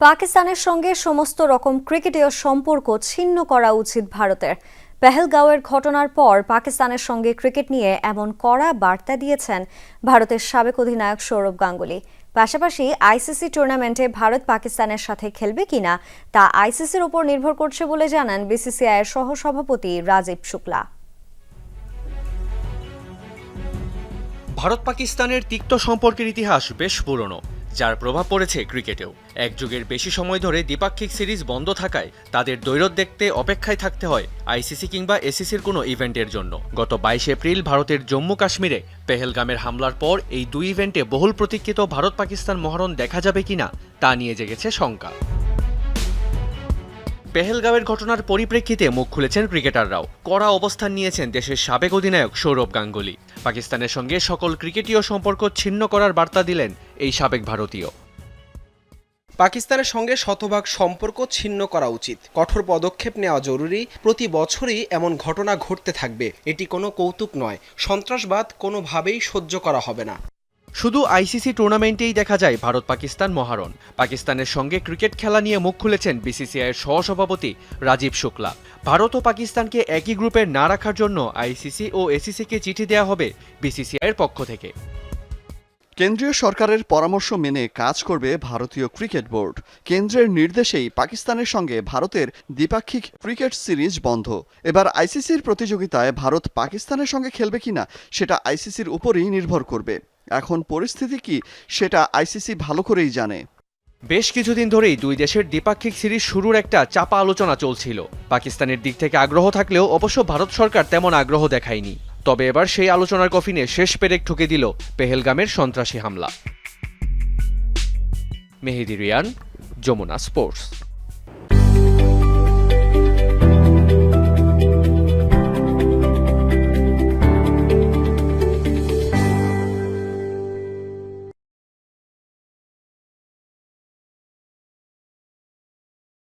পাকিস্তানের সঙ্গে সমস্ত রকম ক্রিকেটীয় সম্পর্ক ছিন্ন করা উচিত ভারতের। পেহেলগাঁওয়ের ঘটনার পর পাকিস্তানের সঙ্গে ক্রিকেট নিয়ে এমন কড়া বার্তা দিয়েছেন ভারতের সাবেক অধিনায়ক সৌরভ গাঙ্গুলি। পাশাপাশি আইসিসি টুর্নামেন্টে ভারত পাকিস্তানের সাথে খেলবে কিনা তা আইসিসির ওপর নির্ভর করছে বলে জানান বিসিসিআইয়ের সহসভাপতি রাজীব শুক্লা। ভারত পাকিস্তানের তিক্ত সম্পর্কের ইতিহাস বেশ পুরনো। যার প্রভাব পড়েছে ক্রিকেটেও। এক যুগের বেশি সময় ধরে দ্বিপাক্ষিক সিরিজ বন্ধ থাকায় তাদের দৈরত দেখতে অপেক্ষায় থাকতে হয় আইসিসি কিংবা এসিসির কোনো ইভেন্টের জন্য। গত বাইশ এপ্রিল ভারতের জম্মু কাশ্মীরে পেহেলগামের হামলার পর এই দুই ইভেন্টে বহুল প্রতীক্ষিত ভারত পাকিস্তান মহারণ দেখা যাবে কিনা তা নিয়ে জেগেছে শঙ্কা। পেহেলগাঁওয়ের ঘটনার পরিপ্রেক্ষিতে মুখ খুলেছেন ক্রিকেটাররাও। কড়া অবস্থান নিয়েছেন দেশের সাবেক অধিনায়ক সৌরভ গাঙ্গুলি। পাকিস্তানের সঙ্গে সকল ক্রিকেটীয় সম্পর্ক ছিন্ন করার বার্তা দিলেন এই সাবেক ভারতীয়। পাকিস্তানের সঙ্গে শতভাগ সম্পর্ক ছিন্ন করা উচিত। কঠোর পদক্ষেপ নেওয়া জরুরি। প্রতি বছরই এমন ঘটনা ঘটতে থাকবে। এটি কোনো কৌতুক নয়। সন্ত্রাসবাদ কোনোভাবেই সহ্য করা হবে না। শুধু আইসিসি টুর্নামেন্টেই দেখা যায় ভারত পাকিস্তান মহারণ। পাকিস্তানের সঙ্গে ক্রিকেট খেলা নিয়ে মুখ খুলেছেন বিসিসিআইয়ের সহসভাপতি রাজীব শুক্লা। ভারত ও পাকিস্তানকে একই গ্রুপে না রাখার জন্য আইসিসি ও এসিসিকে চিঠি দেওয়া হবে বিসিসিআইয়ের পক্ষ থেকে। কেন্দ্রীয় সরকারের পরামর্শ মেনে কাজ করবে ভারতীয় ক্রিকেট বোর্ড। কেন্দ্রের নির্দেশেই পাকিস্তানের সঙ্গে ভারতের দ্বিপাক্ষিক ক্রিকেট সিরিজ বন্ধ। এবার আইসিসির প্রতিযোগিতায় ভারত পাকিস্তানের সঙ্গে খেলবে কিনা, সেটা আইসিসির উপরই নির্ভর করবে। এখন পরিস্থিতি কি, সেটা আইসিসি ভালো করেই জানে। বেশ কিছুদিন ধরেই দুই দেশের দ্বিপাক্ষিক সিরিজ শুরুর একটা চাপা আলোচনা চলছিল। পাকিস্তানের দিক থেকে আগ্রহ থাকলেও অবশ্য ভারত সরকার তেমন আগ্রহ দেখায়নি। তবে এবার সেই আলোচনার কফিনে শেষ পেরেক ঠুকে দিল পেহেলগামের সন্ত্রাসী হামলা। মেহেদি রিয়ান, যমুনা স্পোর্টস।